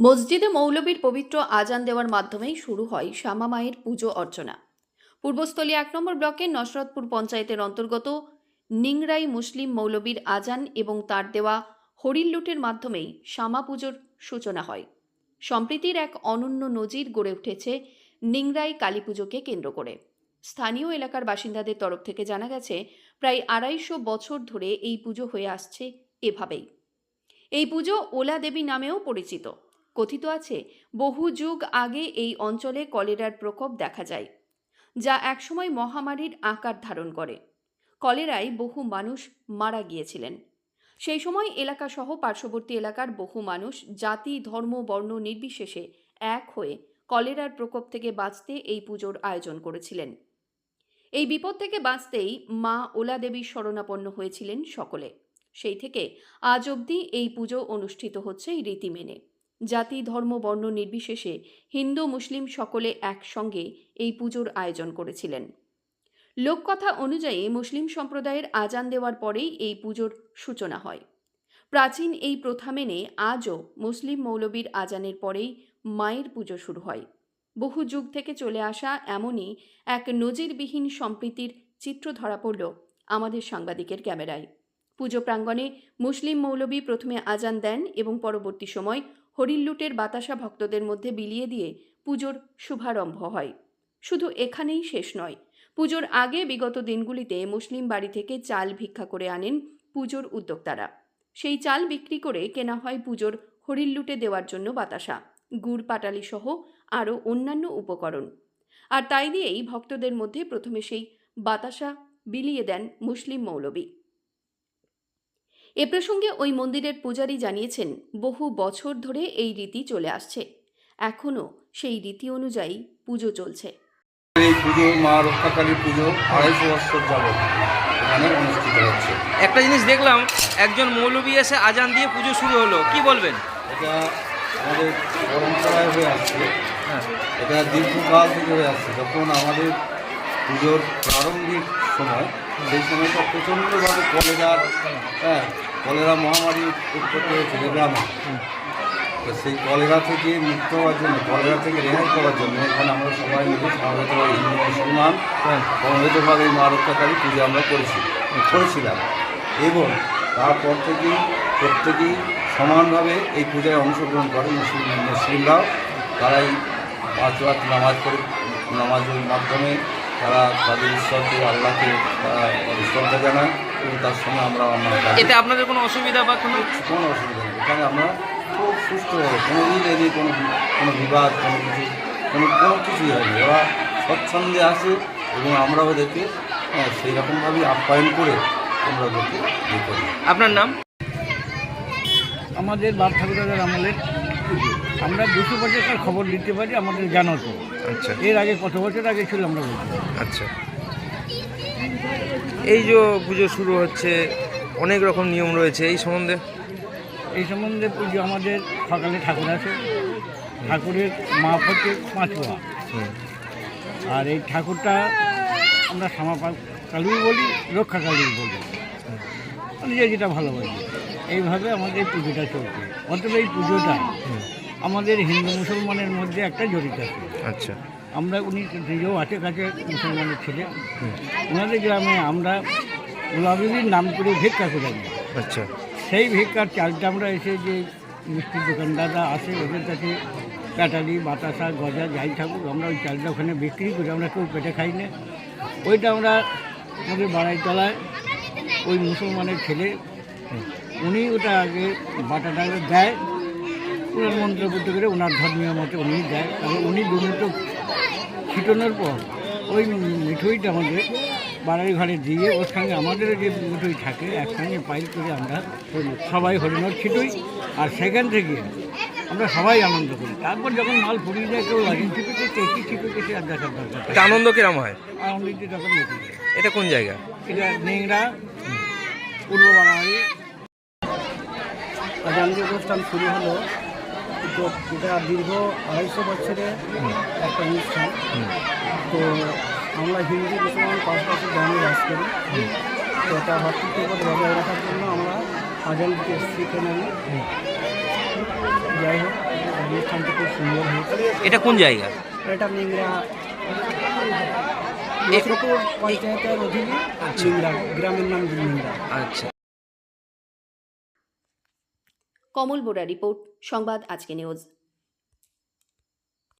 মসজিদে মৌলবীর পবিত্র আজান দেওয়ার মাধ্যমেই শুরু হয় শ্যামা মায়ের পুজো অর্চনা। পূর্বস্থলী এক নম্বর ব্লকের নসরতপুর পঞ্চায়েতের অন্তর্গত নিংরাই মুসলিম মৌলবীর আজান এবং তার দেওয়া হরিল লুটের মাধ্যমেই শ্যামা পুজোর সূচনা হয়। সম্প্রীতির এক অনন্য নজির গড়ে উঠেছে নিংরাই কালী পুজোকে কেন্দ্র করে। স্থানীয় এলাকার বাসিন্দাদের তরফ থেকে জানা গেছে, প্রায় আড়াইশো বছর ধরে এই পুজো হয়ে আসছে এভাবেই। এই পুজো ওলা দেবী নামেও পরিচিত। কথিত আছে, বহু যুগ আগে এই অঞ্চলে কলেরার প্রকোপ দেখা যায়, যা একসময় মহামারীর আকার ধারণ করে। কলেরায় বহু মানুষ মারা গিয়েছিলেন। সেই সময় এলাকাসহ পার্শ্ববর্তী এলাকার বহু মানুষ জাতি, ধর্ম, বর্ণ নির্বিশেষে এক হয়ে কলেরার প্রকোপ থেকে বাঁচতে এই পুজোর আয়োজন করেছিলেন। এই বিপদ থেকে বাঁচতেই মা ওলা দেবীর শরণাপন্ন হয়েছিলেন সকলে। সেই থেকে আজ অবধি এই পুজো অনুষ্ঠিত হচ্ছে রীতি মেনে জাতি, ধর্ম, বর্ণ নির্বিশেষে হিন্দু, মুসলিম সকলে একসঙ্গে এই পুজোর আয়োজন করেছিলেন। লোককথা অনুযায়ী মুসলিম সম্প্রদায়ের আজান দেওয়ার পরেই এই পুজোর সূচনা হয়। প্রাচীন এই প্রথা মেনে আজও মুসলিম মৌলবীর আজানের পরেই মায়ের পুজো শুরু হয়। বহু যুগ থেকে চলে আসা এমনই এক নজিরবিহীন সম্প্রীতির চিত্র ধরা পড়ল আমাদের সাংবাদিকের ক্যামেরায়। পুজো প্রাঙ্গণে মুসলিম মৌলবী প্রথমে আজান দেন এবং পরবর্তী সময় হরিল্লুটের বাতাসা ভক্তদের মধ্যে বিলিয়ে দিয়ে পুজোর শুভারম্ভ হয়। শুধু এখানেই শেষ নয়, পুজোর আগে বিগত দিনগুলিতে মুসলিম বাড়ি থেকে চাল ভিক্ষা করে আনেন পুজোর উদ্যোক্তারা। সেই চাল বিক্রি করে কেনা হয় পুজোর হরিল্লুটে দেওয়ার জন্য বাতাসা, গুড় পাটালি সহ আরও অন্যান্য উপকরণ। আর তাই দিয়েই ভক্তদের মধ্যে প্রথমে সেই বাতাসা বিলিয়ে দেন মুসলিম মৌলবী। এ প্রসঙ্গে ওই মন্দিরের পূজারী জানিয়েছেন বহু বছর ধরে এই রীতি চলে আসছে। এখনও সেই রীতি অনুযায়ী পুজো চলছে। এই পুজো মা রক্ষাকালীর পুজো আড়াইশো বছর যাবৎ এখানে অনুষ্ঠিত হচ্ছে। একটা জিনিস দেখলাম একজন মৌলবী এসে আজান দিয়ে পুজো শুরু হলো কি বলবেন? এটা আমাদের পরম্পরায় হয়ে আসছে। হ্যাঁ। এটা দীর্ঘকাল থেকে হয়ে আসছে। যখন আমাদের পুজোর প্রারম্ভিক সময় সেই সময়টা প্রচণ্ডভাবে কলেরার হ্যাঁ কলেরা মহামারী উৎপত্তি হয়েছিল গ্রামে তো সেই কলেরা থেকে মুক্ত হওয়ার জন্য কলেরা থেকে রেহাই করার জন্য এখানে আমরা সবাই মিলে সমবেতভাবে হিন্দু মুসলমান হ্যাঁ। সমবেতভাবে এই মা রক্ষাকালী পুজো আমরা করেছি করেছিলাম। এবং তারপর থেকেই প্রত্যেকেই সমানভাবে এই পূজায় অংশগ্রহণ করে মুসলিম মুসলিমরাও। তারা এই পাঁচ ওয়াক্ত নামাজ করে নামাজের মাধ্যমে তারা তাদের ঈশ্বরকে আল্লাহকে তারা শ্রদ্ধা জানায়। এবং তার সঙ্গে আমরা এতে আপনাদের কোনো অসুবিধা বা কোনো কোনো অসুবিধা নেই। এখানে আমরা খুব সুস্থভাবে কোনো দিন এদিকে কোনো কোনো বিবাদ কোনো কিছু কোনো কোনো কিছুই হয়নি। ওরা স্বচ্ছন্দে আসে এবং আমরা ওদেরকে হ্যাঁ, সেই রকমভাবেই আপ্যায়ন করে আমরা ওদেরকে ইয়ে করি। আপনার নাম? আমাদের বাপ ঠাকুরের আমলের আমরা দুশো বছরকার খবর দিতে পারি আমাদের জানা তো আচ্ছা। এর আগে কত বছর আগে ছিল আমরা। আচ্ছা। এই যে পুজো শুরু হচ্ছে অনেক রকম নিয়ম রয়েছে এই সম্বন্ধে? এই সম্বন্ধে পুজো আমাদের সকালে ঠাকুর আছে ঠাকুরের মাপ হচ্ছে পাঁচ আর এই ঠাকুরটা আমরা শ্যামা পা- বলি রক্ষা কালী বলি। যে যেটা ভালোবাসি। এইভাবে আমাদের পুজোটা চলছে। অতএব এই পুজোটা আমাদের হিন্দু মুসলমানের মধ্যে একটা জড়িত আছে। আচ্ছা। আমরা উনি নিজেও আছে কাছে মুসলমানের ছেলে। ওনাদের গ্রামে আমরা গোলাবিবির নাম করে ভিক্ষা করে আচ্ছা। সেই ভিক্ষার চালটা আমরা এসে যে মিষ্টির দোকানদাররা আসে ওদের কাছে কাটালি বাতাসা গজা যাই থাকুক আমরা ওই চালটা ওখানে বিক্রি করি আমরা কেউ পেটে খাই না। ওইটা আমরা আমাদের বাড়াই তলায় ওই মুসলমানের ছেলে উনি ওটা আগে বাটাটা দেয় ওনার মন্ত্রপুত্র করে ওনার ধর্মীয় মতে উনি দেয় তারপর উনি দুমুটো ছিটানোর পর ওই মিঠুইটা আমাদের বাড়ির ঘরে দিয়ে ওর সঙ্গে আমাদেরও যে মিঠুই থাকে একসঙ্গে পাইল করে আমরা সবাই হরিণর ছিটুই। আর সেখান থেকে আমরা সবাই আনন্দ করি। তারপর যখন মাল ফুরিয়ে যায় কেউ ছিটুকে কেউ কি ছিটুকে সে আর দেখার দরকার এটা আনন্দ কিরম হয়? আনন্দিত তখন মেটে যায় এটা কোন জায়গা? এটা নেংরা পূর্ব বাড়াবাড়ি আজানজি অনুষ্ঠান শুরু হলো। তো এটা দীর্ঘ আড়াইশো বছরের একটা অনুষ্ঠান। তো আমরা হিন্দু মুসলমান পাশাপাশি গ্রামে বাস করি। তো এটা ভাতৃত্ববোধ বজায় রাখার জন্য আমরা আজান দিতে এসেছি এখানে আমি যাই হোক অনুষ্ঠানটি খুব সুন্দর হয়েছে। এটা কোন জায়গা? এটা নিংড়া নসরপুর পঞ্চায়েতের অধীনে গ্রামের নাম আচ্ছা। কমল বোরা রিপোর্ট সংবাদ আজকে নিউজ।